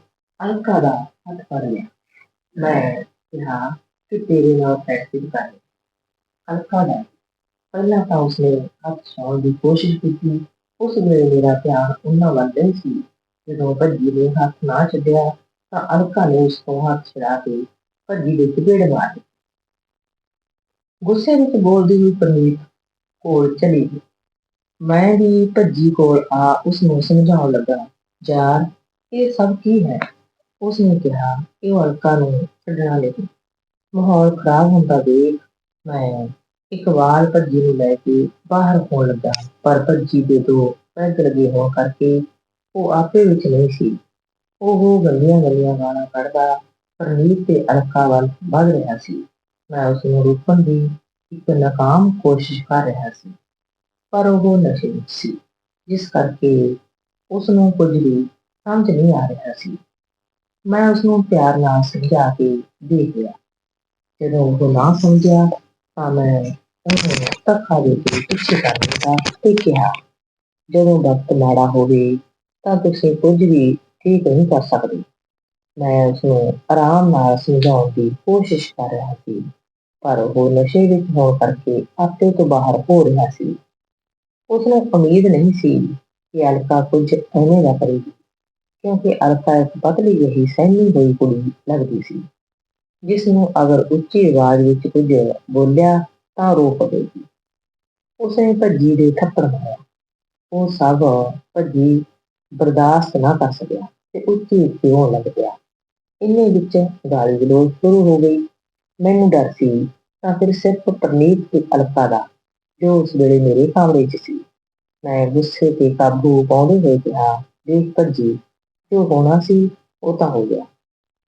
ਅਲਕਾ ਦਾ ਹੱਥ ਫੜ ਲਿਆ। ਮੈਂ ਕਿਹਾ ਕਿ ਤੇਰੇ ਨਾਲ ਪ੍ਰੈਕਟਿਸ ਕਰ ਅਲਕਾ ਦਾ ਪਹਿਲਾਂ ਤਾਂ ਉਸਨੇ ਹੱਥ ਛਾਉਣ ਦੀ ਕੋਸ਼ਿਸ਼ ਕੀਤੀ। ਉਸ ਵੇਲੇ ਮੇਰਾ ਧਿਆਨ ਉਹਨਾਂ ਵੱਲ ਨਹੀਂ ਸੀ। ਜਦੋਂ ਭੱਜੀ ਨੇ ਹੱਥ ਨਾ ਛੱਡਿਆ, ਤਾਂ ਅਲਕਾ ਨੇ ਉਸ ਤੋਂ ਹੱਥ ਛੁਡਾ ਕੇ ਭੱਜੀ ਦੇ ਚਪੇੜ ਮਾਰੀ ਗੁੱਸੇ ਵਿੱਚ ਬੋਲਦੀ ਹੋਈ ਪਰਨੀਤ ਕੋਲ ਚਲੀ ਗਈ। ਮੈਂ ਵੀ ਭੱਜੀ ਕੋਲ ਆ ਉਸ ਨੂੰ ਸਮਝਾਉਣ ਲੱਗਾ, ਯਾਰ, ਇਹ ਸਭ ਕੀ ਹੈ? ਉਸ ਨੇ ਕਿਹਾ, ਇਹ ਅਲਕਾ ਨੂੰ ਛੱਡਣਾ ਨਹੀਂ ਮਾਹੌਲ ਖਰਾਬ ਹੁੰਦਾ ਦੇਖ ਮੈਂ ਇੱਕ ਵਾਰ ਭੱਜੀ ਨੂੰ ਲੈ ਕੇ ਬਾਹਰ ਹੋਣ ਲੱਗਾ, ਪਰ ਭੱਜੀ ਦੇ ਦੋ ਪੈਗ ਲੱਗੇ ਹੋਣ ਕਰਕੇ ਉਹ ਆਪੇ ਵਿੱਚ ਨਹੀਂ ਸੀ। ਉਹ ਗੰਦੀਆਂ ਗੰਦੀਆਂ ਗਾਣਾ ਕੱਢਦਾ ਪਰਨੀਤ ਤੇ ਅਲਕਾ ਵੱਲ ਵੱਧ ਰਿਹਾ ਸੀ। ਮੈਂ ਉਸ ਨੂੰ ਰੋਕਣ ਦੀ ਇੱਕ ਨਾਕਾਮ ਕੋਸ਼ਿਸ਼ ਕਰ ਰਿਹਾ ਸੀ, ਪਰ ਉਹ ਨਸ਼ੇ ਵਿੱਚ ਸੀ, ਜਿਸ ਕਰਕੇ ਉਸ ਨੂੰ ਕੁਝ ਵੀ ਸਮਝ ਨਹੀਂ ਆ ਰਿਹਾ ਸੀ। ਮੈਂ ਉਸ ਨੂੰ ਪਿਆਰ ਨਾਲ ਸਮਝਾ ਕੇ ਦੇਖ ਲਿਆ। ਜਦੋਂ ਉਹ ਨਾ ਸਮਝਿਆ ਤਾਂ ਮੈਂ ਉਹਨੂੰ ਧੱਕਾ ਦੇ ਕੇ ਪਿੱਛੇ ਕਰ ਦਿੱਤਾ ਤੇ ਕਿਹਾ, ਜਦੋਂ ਵਕਤ ਮਾੜਾ ਹੋਵੇ ਤਾਂ ਤੁਸੀਂ ਕੁਝ ਵੀ ਠੀਕ ਨਹੀਂ ਕਰ ਸਕਦੇ। ਮੈਂ ਉਸਨੂੰ ਆਰਾਮ ਨਾਲ ਸਮਝਾਉਣ ਦੀ ਕੋਸ਼ਿਸ਼ ਕਰ ਰਿਹਾ ਸੀ, ਪਰ ਉਹ ਨਸ਼ੇ ਵਿੱਚ ਹੋਣ ਕਰਕੇ ਆਪੇ ਤੋਂ ਬਾਹਰ ਹੋ ਰਿਹਾ ਸੀ। ਉਸਨੂੰ ਉਮੀਦ ਨਹੀਂ ਸੀ ਕਿ ਅਲਕਾ ਕੁਝ ਐਵੇਂ ਦਾ ਕਰੇਗੀ, ਕਿਉਂਕਿ ਅਲਕਾ ਇੱਕ ਬਦਲੀ ਜਿਹੀ ਸਹਿਮੀ ਹੋਈ ਕੁੜੀ ਲੱਗਦੀ ਸੀ। ਜਿਸ ਨੂੰ ਅਗਰ ਉੱਚੀ ਆਵਾਜ਼ ਵਿੱਚ ਕੁਝ ਬੋਲਿਆ ਤਾਂ ਰੋ ਪਵੇਗੀ। ਉਸਨੇ ਭੱਜੀ ਦੇ ਥੱਪੜ ਮਾਰਿਆ ਉਹ ਸਭ ਭੱਜੀ ਬਰਦਾਸ਼ਤ ਨਾ ਕਰ ਸਕਿਆ ਤੇ ਉੱਚੀ ਉੱਚੀ ਹੋਣ ਲੱਗ ਪਿਆ। ਇੰਨੇ ਵਿੱਚ ਗਾਲੀ ਗਲੋਚ ਸ਼ੁਰੂ ਹੋ ਗਈ। ਮੈਨੂੰ ਡਰ ਸੀ ਤਾਂ ਫਿਰ ਸਿਰਫ ਪਰਨੀਤ ਤੇ ਅਲਕਾ ਦਾ, ਜੋ ਉਸ ਵੇਲੇ ਮੇਰੇ ਕਮਰੇ 'ਚ ਸੀ। ਮੈਂ ਗੁੱਸੇ ਤੇ ਕਾਬੂ ਪਾਉਂਦੇ ਹੋਏ ਕਿਹਾ, ਦੇਖ ਭੱਜੀ, ਜੋ ਹੋਣਾ ਸੀ, ਉਹ ਤਾਂ ਹੋ ਗਿਆ।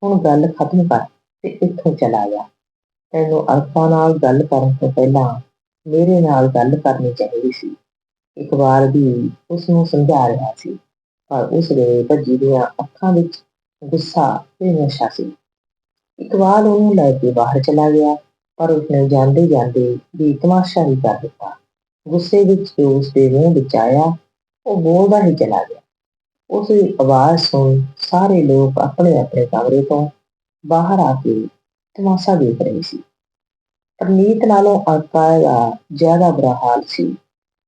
ਹੁਣ ਗੱਲ ਖਤਮ ਕਰ। ਤੇ ਇੱਥੋਂ ਚਲਾ ਗਿਆ। ਤੈਨੂੰ ਅਲਕਾ ਨਾਲ ਗੱਲ ਕਰਨ ਤੋਂ ਪਹਿਲਾਂ ਮੇਰੇ ਨਾਲ ਗੱਲ ਕਰਨੀ ਚਾਹੀਦੀ ਸੀ। ਇੱਕ ਵਾਰ ਵੀ ਉਸ ਨੂੰ ਸਮਝਾ ਰਿਹਾ ਸੀ, ਪਰ ਉਸ ਵੇਲੇ ਭੱਜੀ ਦੀਆਂ ਅੱਖਾਂ ਵਿੱਚ ਗੁੱਸਾ ਤੇ ਨਸ਼ਾ ਸੀ। ਇਕਬਾਲ ਉਹਨੂੰ ਲੈ ਕੇ ਬਾਹਰ ਚਲਾ ਗਿਆ, ਪਰ ਉਸਨੇ ਜਾਂਦੇ ਜਾਂਦੇ ਵੀ ਤਮਾਸ਼ਾ ਹੀ ਕਰ ਦਿੱਤਾ। ਗੁੱਸੇ ਵਿੱਚ ਜੋ ਉਸ ਦੇ ਮੂੰਹ ਵਿੱਚ ਆਇਆ, ਉਹ ਬੋਲਦਾ ਹੀ ਚਲਾ ਗਿਆ। ਉਸ ਦੀ ਆਵਾਜ਼ ਸੁਣ ਸਾਰੇ ਲੋਕ ਆਪਣੇ ਆਪਣੇ ਕਮਰੇ ਤੋਂ ਬਾਹਰ ਆ ਕੇ ਤਮਾਸ਼ਾ ਦੇਖ ਰਹੀ ਸੀ। ਪਰਨੀਤ ਨਾਲੋਂ ਅਲਕਾ ਦਾ ਜ਼ਿਆਦਾ ਬੁਰਾ ਹਾਲ ਸੀ।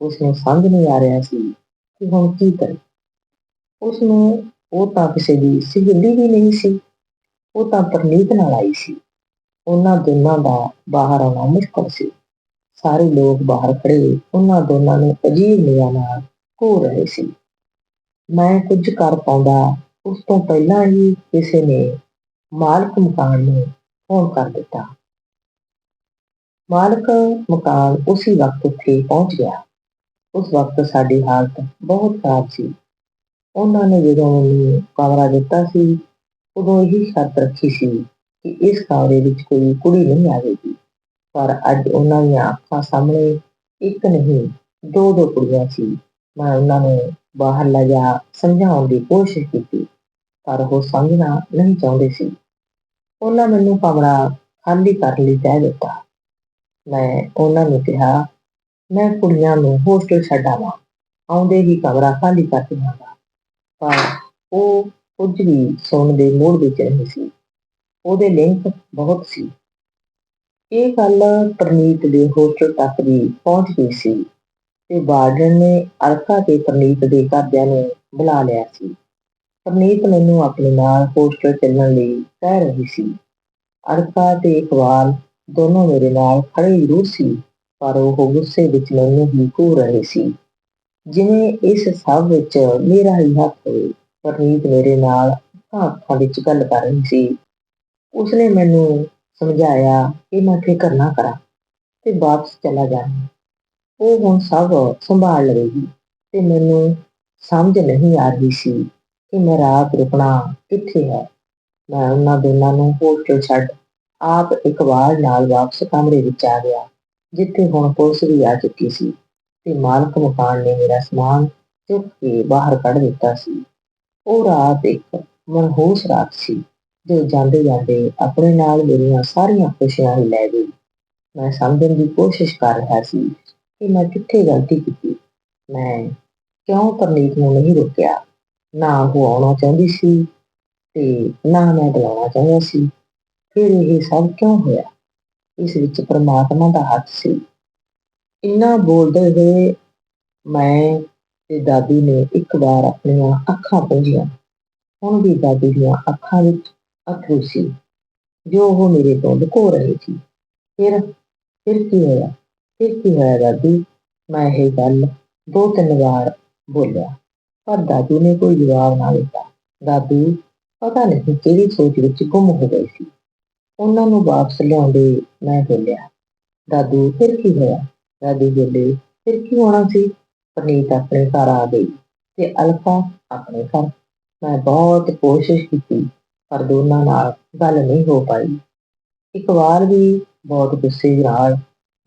ਉਸ ਨੂੰ ਸਮਝ ਨਹੀਂ ਆ ਰਿਹਾ ਸੀ ਕਿ ਹੁਣ ਕੀ ਕਰੇ। ਉਸ ਨੂੰ ਉਹ ਤਾਂ ਕਿਸੇ ਦੀ ਸਹੇਲੀ ਵੀ ਨਹੀਂ ਸੀ। ਉਹ ਤਾਂ ਪਰਨੀਤ ਨਾਲ ਆਈ ਸੀ। ਉਹਨਾਂ ਦੋਨਾਂ ਦਾ ਬਾਹਰ ਆਉਣਾ ਮੁਸ਼ਕਲ ਸੀ। ਸਾਰੇ ਲੋਕ ਬਾਹਰ ਖੜੇ ਉਹਨਾਂ ਦੋਨਾਂ ਨੂੰ ਅਜੀਬ ਨਿਗਾਹ ਨਾਲ ਘੂਰ ਰਹੇ ਸੀ। ਮੈਂ ਕੁਝ ਕਰ ਪਾਉਂਦਾ, ਉਸ ਤੋਂ ਪਹਿਲਾਂ ਹੀ ਕਿਸੇ ਨੇ ਮਾਲਕ ਮਕਾਨ ਨੂੰ ਫੋਨ ਕਰ ਦਿੱਤਾ। ਮਾਲਕ ਮਕਾਨ ਉਸੇ ਵਕਤ ਉੱਥੇ ਪਹੁੰਚ ਗਿਆ। ਉਸ ਵਕਤ ਸਾਡੀ ਹਾਲਤ ਬਹੁਤ ਖਰਾਬ ਸੀ। ਉਹਨਾਂ ਨੇ ਜਦੋਂ ਮੈਨੂੰ ਕਮਰਾ ਦਿੱਤਾ ਸੀ, ਉਦੋਂ ਇਹੀ ਸ਼ਰਤ ਰੱਖੀ ਸੀ ਕਿ ਇਸ ਕਮਰੇ ਵਿੱਚ ਕੋਈ ਕੁੜੀ ਨਹੀਂ ਆਵੇਗੀ। ਪਰ ਅੱਜ ਉਹਨਾਂ ਦੀਆਂ ਅੱਖਾਂ ਸਾਹਮਣੇ ਇੱਕ ਨਹੀਂ ਦੋ ਦੋ ਕੁੜੀਆਂ ਸੀ। ਮੈਂ ਉਹਨਾਂ ਨੂੰ ਬਾਹਰ ਲਿਜਾ ਸਮਝਾਉਣ ਦੀ ਕੋਸ਼ਿਸ਼ ਕੀਤੀ। ਪਰ ਉਹ ਸਮਝਣਾ ਨਹੀਂ ਚਾਹੁੰਦੇ ਸੀ। ਉਹਨਾਂ ਮੈਨੂੰ ਕਮਰਾ ਖਾਲੀ ਕਰਨ ਲਈ ਕਹਿ ਦਿੱਤਾ। ਮੈਂ ਉਹਨਾਂ ਨੂੰ ਕਿਹਾ, ਮੈਂ ਕੁੜੀਆਂ ਨੂੰ ਹੋਸਟਲ ਛੱਡਾਵਾਂ ਆਉਂਦੇ ਹੀ ਕਮਰਾ ਖਾਲੀ ਕਰ ਦੇਵਾਂਗਾ ਪਰ ਉਹ ਕੁਝ ਵੀ ਸੁਣ ਦੇ ਮੂਡ ਵਿੱਚ ਨਹੀਂ ਸੀ। ਉਹਦੇ ਲਿੰਕ ਬਹੁਤ ਸੀ। ਇਹ ਗੱਲ ਪ੍ਰਨੀਤ ਦੇ ਹੋਸਟਲ ਤੱਕ ਵੀ ਪਹੁੰਚ ਗਈ ਸੀ ਤੇ ਬਾਰਡਨ ਨੇ ਅਲਕਾ ਤੇ ਪ੍ਰਨੀਤ ਦੇ ਘਰਦਿਆਂ ਨੂੰ ਬੁਲਾ ਲਿਆ ਸੀ। ਪਰਨੀਤ ਮੈਨੂੰ ਆਪਣੇ ਨਾਲ ਹੋਸਟਲ ਚੱਲਣ ਲਈ ਕਹਿ ਰਹੀ ਸੀ। ਅਲਕਾ ਤੇ ਇਕਬਾਲ ਦੋਨੋਂ ਮੇਰੇ ਨਾਲ ਖੜੇ ਜ਼ਰੂਰ ਸੀ, ਪਰ ਉਹ ਗੁੱਸੇ ਵਿੱਚ ਮੈਨੂੰ ਹੀ ਘੂਰ ਰਹੇ ਸੀ। ਜਿਵੇਂ ਇਸ ਸਭ ਵਿੱਚ ਮੇਰਾ ਹੀ ਹੱਥ ਹੋਵੇ, ਪਰਨੀਤ ਮੇਰੇ ਨਾਲ ਅੱਖਾਂ ਅੱਖਾਂ ਵਿੱਚ ਗੱਲ ਕਰ ਰਹੀ ਸੀ। ਉਸਨੇ ਮੈਨੂੰ ਸਮਝਾਇਆ ਕਿ ਮੈਂ ਫਿਕਰ ਨਾ ਕਰਾਂ ਤੇ ਵਾਪਸ ਚਲਾ ਜਾਣਾ ਉਹ ਹੁਣ ਸਭ ਸੰਭਾਲ ਲਵੇਗੀ ਤੇ ਮੈਨੂੰ ਸਮਝ ਨਹੀਂ ਆ ਰਹੀ ਸੀ। ਕਿ ਮੈਂ ਰਾਤ ਰੁਕਣਾ ਕਿੱਥੇ ਹੈ? ਮੈਂ ਉਹਨਾਂ ਦੋਨਾਂ ਨੂੰ ਹੋਟਲ ਛੱਡ ਆਪ ਇੱਕ ਵਾਰ ਨਾਲ ਵਾਪਸ ਕਮਰੇ ਵਿੱਚ ਆ ਗਿਆ, ਜਿੱਥੇ ਹੁਣ ਪੁਲਿਸ ਵੀ ਆ ਚੁੱਕੀ ਸੀ ਤੇ ਮਾਲਕ ਮਕਾਨ ਨੇ ਮੇਰਾ ਸਮਾਨ ਚੁੱਕ ਕੇ ਬਾਹਰ ਕੱਢ ਦਿੱਤਾ ਸੀ। ਉਹ ਰਾਤ ਇੱਕ ਮਨਹੂਸ ਰਾਤ ਸੀ, ਜੋ ਜਾਂਦੇ ਜਾਂਦੇ ਆਪਣੇ ਨਾਲ ਮੇਰੀਆਂ ਸਾਰੀਆਂ ਖੁਸ਼ੀਆਂ ਹੀ ਲੈ ਗਈ। ਮੈਂ ਸਮਝਣ ਦੀ ਕੋਸ਼ਿਸ਼ ਕਰ ਰਿਹਾ ਸੀ ਕਿ ਮੈਂ ਕਿੱਥੇ ਗਲਤੀ ਕੀਤੀ। ਮੈਂ ਕਿਉਂ ਪਰਨੀਤ ਨੂੰ ਨਹੀਂ ਰੋਕਿਆ? ਨਾ ਉਹ ਆਉਣਾ ਚਾਹੁੰਦੀ ਸੀ ਤੇ ਨਾ ਮੈਂ ਬੁਲਾਉਣਾ ਚਾਹੁੰਦਾ ਸੀ। ਫਿਰ ਇਹ ਸਭ ਕਿਉਂ ਹੋਇਆ? ਇਸ ਵਿੱਚ ਪ੍ਰਮਾਤਮਾ ਦਾ ਹੱਥ ਸੀ। ਇੰਨਾ ਬੋਲਦੇ ਹੋਏ ਮੈਂ ਤੇ ਦਾਦੀ ਨੇ ਇੱਕ ਵਾਰ ਆਪਣੀਆਂ ਅੱਖਾਂ ਪੂੰਝੀਆਂ ਹੁਣ ਵੀ ਦਾਦੀ ਦੀਆਂ ਅੱਖਾਂ ਵਿੱਚ ਅਥਰੂ ਸੀ। ਜੋ ਉਹ ਮੇਰੇ ਤੋਂ ਲੁਕੋ ਰਹੇ ਸੀ। ਫਿਰ ਫਿਰ ਕੀ ਹੋਇਆ? ਫਿਰ ਕੀ ਹੋਇਆ ਦਾਦੀ? ਮੈਂ ਇਹ ਗੱਲ ਦੋ ਤਿੰਨ ਵਾਰ ਬੋਲਿਆ। ਪਰ ਦਾਦੂ ਨੇ ਕੋਈ ਜਵਾਬ ਨਾ ਦਿੱਤਾ। ਦਾਦੂ, ਪਤਾ ਨਹੀਂ ਕਿਹੜੀ ਸੋਚ ਵਿੱਚ ਗੁੰਮ ਹੋ ਗਈ ਸੀ। ਉਹਨਾਂ ਨੂੰ ਵਾਪਸ ਲਿਆਉਂਦੇ ਮੈਂ ਬੋਲਿਆ, ਦਾਦੂ, ਫਿਰ ਕੀ ਹੋਇਆ? ਦਾਦੀ ਬੋਲੇ, ਫਿਰ ਕੀ ਹੋਣਾ ਸੀ? ਪਰਨੀਤ ਆਪਣੇ ਘਰ ਆ ਗਈ ਤੇ ਅਲਫਾ ਆਪਣੇ ਘਰ। ਮੈਂ ਬਹੁਤ ਕੋਸ਼ਿਸ਼ ਕੀਤੀ, ਪਰ ਦੋਨਾਂ ਨਾਲ ਗੱਲ ਨਹੀਂ ਹੋ ਪਾਈ। ਇੱਕ ਵਾਰ ਵੀ ਬਹੁਤ ਗੁੱਸੇ ਨਾਲ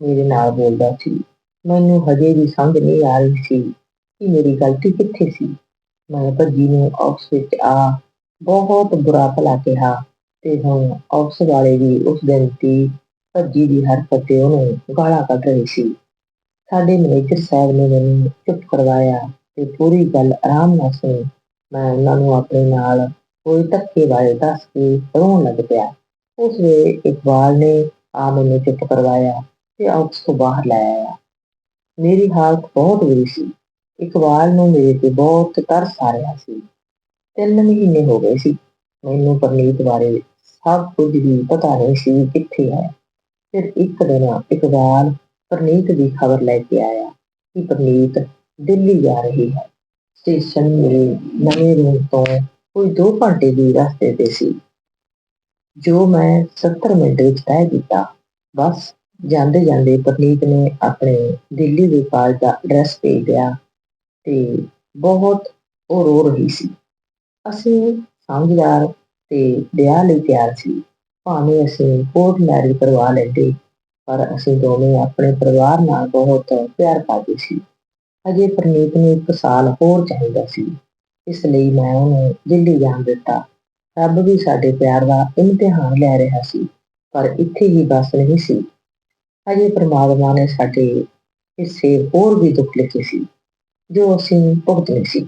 ਮੇਰੇ ਨਾਲ ਬੋਲਦਾ ਸੀ। ਮੈਨੂੰ ਹਜੇ ਵੀ ਸਮਝ ਨਹੀਂ ਆ ਰਹੀ ਸੀ ਕਿ ਮੇਰੀ ਗਲਤੀ ਕਿੱਥੇ ਸੀ? ਮੈਂ ਭੱਜੀ ਨੂੰ ਆਫਿਸ ਵਿੱਚ ਆ, ਬਹੁਤ ਬੁਰਾ ਭਲਾ ਕਿਹਾ ਤੇ ਹੁਣ ਆਫਿਸ ਵਾਲੇ ਵੀ ਉਸ ਦਿਨ ਦੀ ਭੱਜੀ ਦੀ ਹਰਕਤ ਤੇ ਉਹਨੂੰ ਗਾਲਾਂ ਕੱਢ ਰਹੇ ਸੀ। ਸਾਡੇ ਮੈਨੇਜਰ ਸਾਹਿਬ ਨੇ ਮੈਨੂੰ ਚੁੱਪ ਕਰਵਾਇਆ ਤੇ ਪੂਰੀ ਗੱਲ ਆਰਾਮ ਨਾਲ ਸੁਣੀ। ਮੈਂ ਉਹਨਾਂ ਨੂੰ ਆਪਣੇ ਨਾਲ ਕੋਈ ਧੱਕੇ ਬਾਰੇ ਦੱਸ ਕੇ ਰੋਣ ਲੱਗ ਪਿਆ। ਉਸ ਵੇਲੇ ਇਕਬਾਲ ਨੇ ਆ ਮੈਨੂੰ ਚੁੱਪ ਕਰਵਾਇਆ ਤੇ ਆਫਿਸ ਤੋਂ ਬਾਹਰ ਲੈ ਆਇਆ। ਮੇਰੀ ਹਾਲਤ ਬਹੁਤ ਬੁਰੀ ਸੀ। ਇਕਬਾਲ ਨੂੰ ਮੇਰੇ ਤੇ ਬਹੁਤ ਤਰਸ ਆ ਰਿਹਾ ਸੀ। ਤਿੰਨ ਮਹੀਨੇ ਹੋ ਗਏ ਸੀ। ਮੈਨੂੰ ਪਰਨੀਤ ਬਾਰੇ ਸਭ ਕੁਝ ਵੀ ਪਤਾ ਨਹੀਂ ਸੀ ਕਿੱਥੇ ਹੈ। ਫਿਰ ਇੱਕ ਦਿਨ ਇਕਬਾਲ ਪਰਨੀਤ ਦੀ ਖਬਰ ਲੈ ਕੇ ਆਇਆ ਕਿ ਪਰਨੀਤ ਦਿੱਲੀ ਜਾ ਰਹੀ ਹੈ। ਸਟੇਸ਼ਨ ਮੇਰੇ ਨਵੇਂ ਰੂਮ ਤੋਂ ਕੋਈ 2 ਘੰਟੇ ਦੀ ਰਸਤੇ ਤੇ ਸੀ। ਜੋ ਮੈਂ 70 ਮਿੰਟ ਵਿੱਚ ਤੈਅ ਕੀਤਾ, ਬਸ ਜਾਂਦੇ ਜਾਂਦੇ ਪਰਨੀਤ ਨੇ ਆਪਣੇ ਦਿੱਲੀ ਦੇ ਕਾਲਜ ਦਾ ਐਡਰੈਸ ਭੇਜ ਦਿਆ। ਤੇ ਬਹੁਤ ਉਹ ਰੋ ਰਹੀ ਸੀ। ਅਸੀਂ ਸਮਝਦਾਰ ਤੇ ਵਿਆਹ ਲਈ ਤਿਆਰ ਸੀ। ਭਾਵੇਂ ਅਸੀਂ ਕੋਰਟ ਮੈਰਿਜ ਕਰਵਾ ਲੈਂਦੇ, ਪਰ ਅਸੀਂ ਦੋਵੇਂ ਆਪਣੇ ਪਰਿਵਾਰ ਨਾਲ ਬਹੁਤ ਪਿਆਰ ਕਰਦੇ ਸੀ। ਅਜੇ ਪ੍ਰਨੀਤ ਨੂੰ ਇੱਕ ਸਾਲ ਹੋਰ ਚਾਹੀਦਾ ਸੀ। ਇਸ ਲਈ ਮੈਂ ਉਹਨੂੰ ਦਿੱਲੀ ਜਾਣ ਦਿੱਤਾ। ਰੱਬ ਵੀ ਸਾਡੇ ਪਿਆਰ ਦਾ ਇਮਤਿਹਾਨ ਲੈ ਰਿਹਾ ਸੀ, ਪਰ ਇੱਥੇ ਹੀ ਬਸ ਨਹੀਂ ਸੀ। ਅਜੇ ਪ੍ਰਮਾਤਮਾ ਨੇ ਸਾਡੇ ਹਿੱਸੇ ਹੋਰ ਵੀ ਦੁੱਖ ਲਿਖੇ ਸੀ। ਜੋ ਅਸੀਂ ਭੁਗਤਣੀ ਸੀ,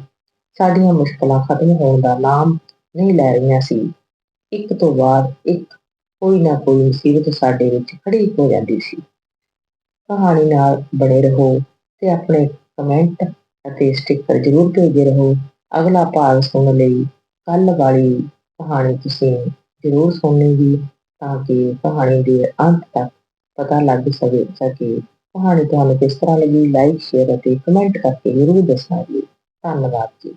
ਸਾਡੀਆਂ ਮੁਸ਼ਕਲਾਂ ਖਤਮ ਹੋਣ ਦਾ ਨਾਮ ਨਹੀਂ ਲੈ ਰਹੀਆਂ ਸੀ। ਇੱਕ ਤੋਂ ਬਾਅਦ ਇੱਕ ਕੋਈ ਨਾ ਕੋਈ ਮੁਸੀਬਤ ਸਾਡੇ ਵਿੱਚ ਖੜੀ ਹੋ ਜਾਂਦੀ ਸੀ। ਕਹਾਣੀ ਨਾਲ ਬਣੇ ਰਹੋ ਤੇ ਆਪਣੇ ਕਮੈਂਟ ਅਤੇ ਸਟicker ਜ਼ਰੂਰ ਭੇਜਦੇ ਰਹੋ। ਅਗਲਾ ਭਾਗ ਸੁਣਨ ਲਈ ਕੱਲ ਵਾਲੀ ਕਹਾਣੀ ਤੁਸੀਂ ਜ਼ਰੂਰ ਸੁਣਨੀ ਜੀ ਤਾਂ ਕਿ ਕਹਾਣੀ ਦੇ ਅੰਤ ਤੱਕ ਪਤਾ ਲੱਗ ਸਕੇ ਸਕੇ ਕਹਾਣੀ ਤੁਹਾਨੂੰ ਕਿਸ ਤਰ੍ਹਾਂ ਲੱਗੀ? ਲਾਈਕ ਸ਼ੇਅਰ ਅਤੇ ਕਮੈਂਟ ਕਰਕੇ ਜ਼ਰੂਰ ਦੱਸਣਾ ਜੀ। ਧੰਨਵਾਦ ਜੀ।